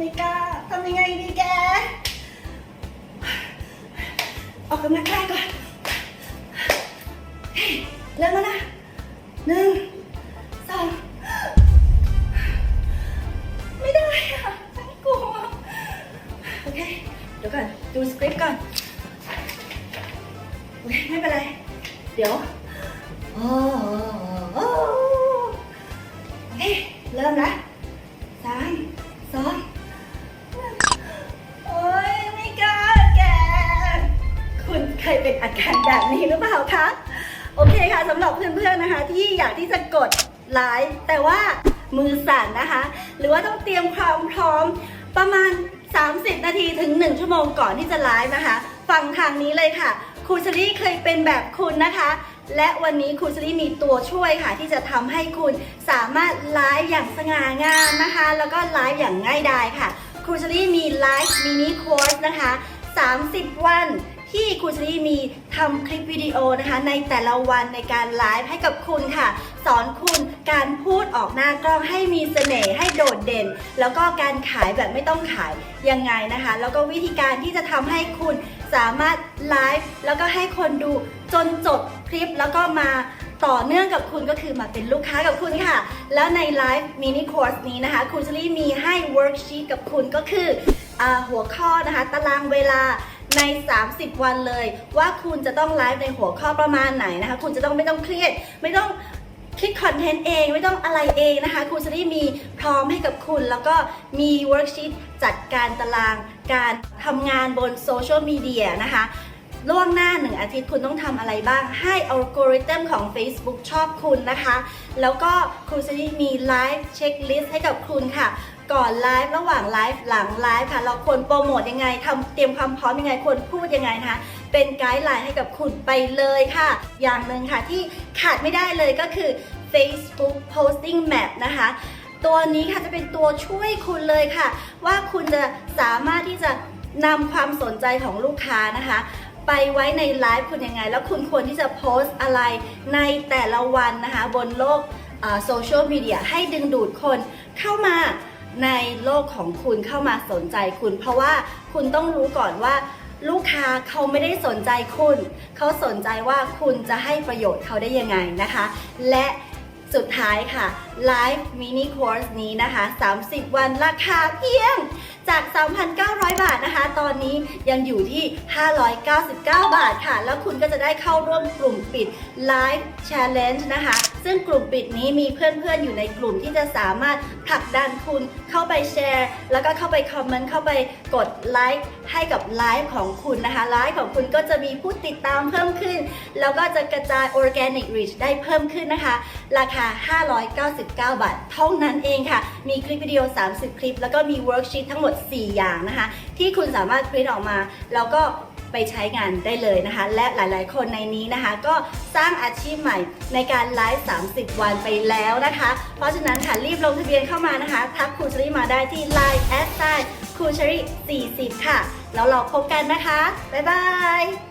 ทำยังไงดีแก ออกกำลังกายก่อนเริ่มแล้วนะหนึ่งสองไม่ได้อะฉันกลัว โอเค เดี๋ยวก่อน ดูสคริปต์ก่อน โอเค ไม่เป็นไร เดี๋ยวโอ้โอ้โอเค เริ่มละ อาการแบบนี้หรือเปล่าคะ โอเคค่ะสำหรับเพื่อนๆนะคะ ที่อยากที่จะกดไลฟ์แต่ว่ามือสั่นนะคะ หรือว่าต้องเตรียมความพร้อมประมาณ 30 นาทีถึง 1 ชั่วโมงก่อนที่จะไลฟ์นะคะ ฟังทางนี้เลยค่ะครูชลี่เคยเป็นแบบคุณนะคะ และวันนี้ครูชลี่มีตัวช่วยค่ะ ที่จะทำให้คุณสามารถไลฟ์อย่างสง่างามนะคะ แล้วก็ไลฟ์อย่างง่ายดายค่ะครูชลี่มีไลฟ์มินิคอร์สนะคะ 30 วัน ครูชลี่มีทำคลิปวิดีโอนะคะ ในแต่ละวันในการไลฟ์ให้กับคุณค่ะ สอนคุณการพูดออกหน้ากล้องให้มีเสน่ห์ให้โดดเด่น แล้วก็การขายแบบไม่ต้องขายยังไงนะคะ แล้วก็วิธีการที่จะทำให้คุณสามารถไลฟ์แล้วก็ให้คนดูจนจบคลิปแล้วก็มาต่อเนื่องกับคุณก็คือมาเป็นลูกค้ากับคุณค่ะ แล้วในไลฟ์มินิคอร์สนี้นะคะครูชลี่มีให้เวิร์กชีตกับคุณก็คืออหัวข้อนะคะ ตารางเวลา ใน 30 วันเลย ว่าคุณจะต้องไลฟ์ในหัวข้อประมาณไหนนะคะ คุณจะต้องไม่ต้องเครียด ไม่ต้องคิดคอนเทนต์เองไม่ต้องอะไรเองนะคะครูชลี่มีพร้อมให้กับคุณ แล้วก็มีเวิร์กชีตจัดการตารางการทำงานบนโซเชียลมีเดียนะคะล่วงหน้าหนึ่งอาทิตย์คุณต้องทำอะไรบ้าง ให้อัลกอริทึมของ Facebook ชอบคุณนะคะ แล้วก็ครูจะมีไลฟ์เช็คลิสต์ให้กับคุณค่ะ ก่อนไลฟ์ระหว่างไลฟ์หลังไลฟ์ค่ะ เราควรโปรโมทยังไงทำเตรียมความพร้อมยังไงควรพูดยังไงนะคะ เป็นไกด์ไลน์ให้กับคุณไปเลยค่ะ อย่างหนึ่งค่ะที่ขาดไม่ได้เลยก็คือ Facebook Posting Map นะคะตัวนี้ค่ะจะเป็นตัวช่วยคุณเลยค่ะ ว่าคุณจะสามารถที่จะนำความสนใจของลูกค้านะคะ ไปไว้ในไลฟ์คุณยังไง แล้วคุณควรที่จะโพสต์อะไรในแต่ละวันนะคะ บนโลกโซเชียลมีเดียให้ดึงดูดคนเข้ามา ในโลกของคุณเข้ามาสนใจคุณ เพราะว่าคุณต้องรู้ก่อนว่า ลูกค้าเขาไม่ได้สนใจคุณ เขาสนใจว่าคุณจะให้ประโยชน์เขาได้ยังไงนะคะ และสุดท้ายค่ะไลฟ์มินิคอร์สนี้นะคะ 30 วันราคาเพียงจาก 3,900 บาทนะคะ ตอนนี้ยังอยู่ที่ 599 บาทค่ะ แล้วคุณก็จะได้เข้าร่วมกลุ่มปิด Live Challenge นะคะ ซึ่งกลุ่มปิดนี้มีเพื่อนๆอยู่ในกลุ่มที่จะสามารถผลักดันคุณเข้าไปแชร์ แล้วก็เข้าไปคอมเมนต์เข้าไปกดไลค์ให้กับไลฟ์ของคุณนะคะไลฟ์ของคุณก็จะมีผู้ติดตามเพิ่มขึ้น แล้วก็จะกระจาย Organic Reach ได้เพิ่มขึ้นนะคะ ราคา 599 บาท เท่านั้นเองค่ะ มีคลิปวิดีโอ 30 คลิป แล้วก็มีเวิร์กชีตทั้งหมด4 อย่างนะคะ ที่คุณสามารถพิมพ์ออกมา แล้วก็ไปใช้งานได้เลยนะคะ และหลายๆ คนในนี้นะคะ ก็สร้างอาชีพใหม่ในการไลฟ์ 30 วันไปแล้วนะคะ เพราะฉะนั้นค่ะรีบลงทะเบียนเข้ามานะคะ ทักครูชรีมาได้ที่ Line แอดไซครูชรี40 ค่ะ แล้วเราพบกันนะคะ บ๊ายบาย